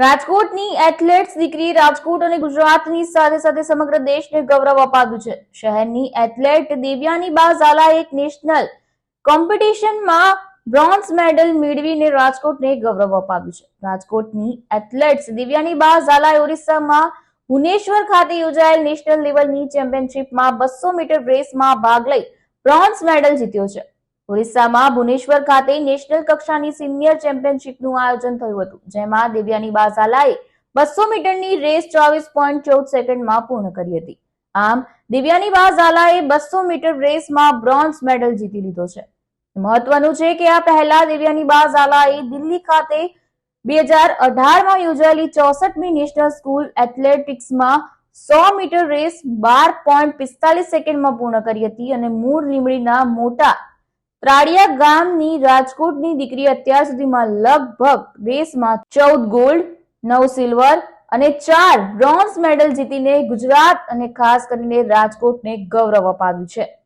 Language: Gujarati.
રાજકોટની એથ્લેટ્સ દીકરી રાજકોટ અને ગુજરાતની સાથે સાથે સમગ્ર દેશને ગૌરવ અપાવ્યું છે. શહેરની એથ્લેટ દિવ્યાની બા ઝાલાએ એક નેશનલ કોમ્પિટિશનમાં બ્રોન્ઝ મેડલ મેળવીને રાજકોટને ગૌરવ અપાવ્યું છે. રાજકોટની એથ્લેટ્સ દિવ્યાની બા ઝાલાએ ઓરિસ્સામાં ભુવનેશ્વર ખાતે યોજાયેલ નેશનલ લેવલની ચેમ્પિયનશિપમાં બસો મીટર રેસમાં ભાગ લઈ બ્રોન્ઝ મેડલ જીત્યો છે. ઓરિસ્સામાં ભુવનેશ્વર ખાતે નેશનલ કક્ષાની સિનિયર ચેમ્પિયનશિપનું આયોજન થયું હતું, જેમાં દિવ્યાની બા ઝાલાએ બસો મીટરની રેસ ચોવીસ પોઈન્ટ ચૌદ સેકન્ડમાં પૂર્ણ કરી હતી. આમ, દિવ્યાની બા ઝાલાએ બસો મીટર રેસમાં બ્રોન્ઝ મેડલ જીતી લીધો છે. મહત્વનું છે કે આ પહેલા દિવ્યાની બા ઝાલાએ દિલ્હી ખાતે બે હજાર અઢારમાં યોજાયેલી ચોસઠમી નેશનલ સ્કૂલ એથ્લેટિક્સમાં સો મીટર રેસ બાર પોઈન્ટ પિસ્તાલીસ સેકન્ડમાં પૂર્ણ કરી હતી અને મૂળ લીમડીના મોટા ત્રાડિયા ગામની રાજકોટની દીકરી અત્યાર સુધીમાં લગભગ રેસમાં ચૌદ ગોલ્ડ નવ સિલ્વર અને ચાર બ્રોન્ઝ મેડલ જીતીને ગુજરાત અને ખાસ કરીને રાજકોટને ગૌરવ અપાવ્યું છે.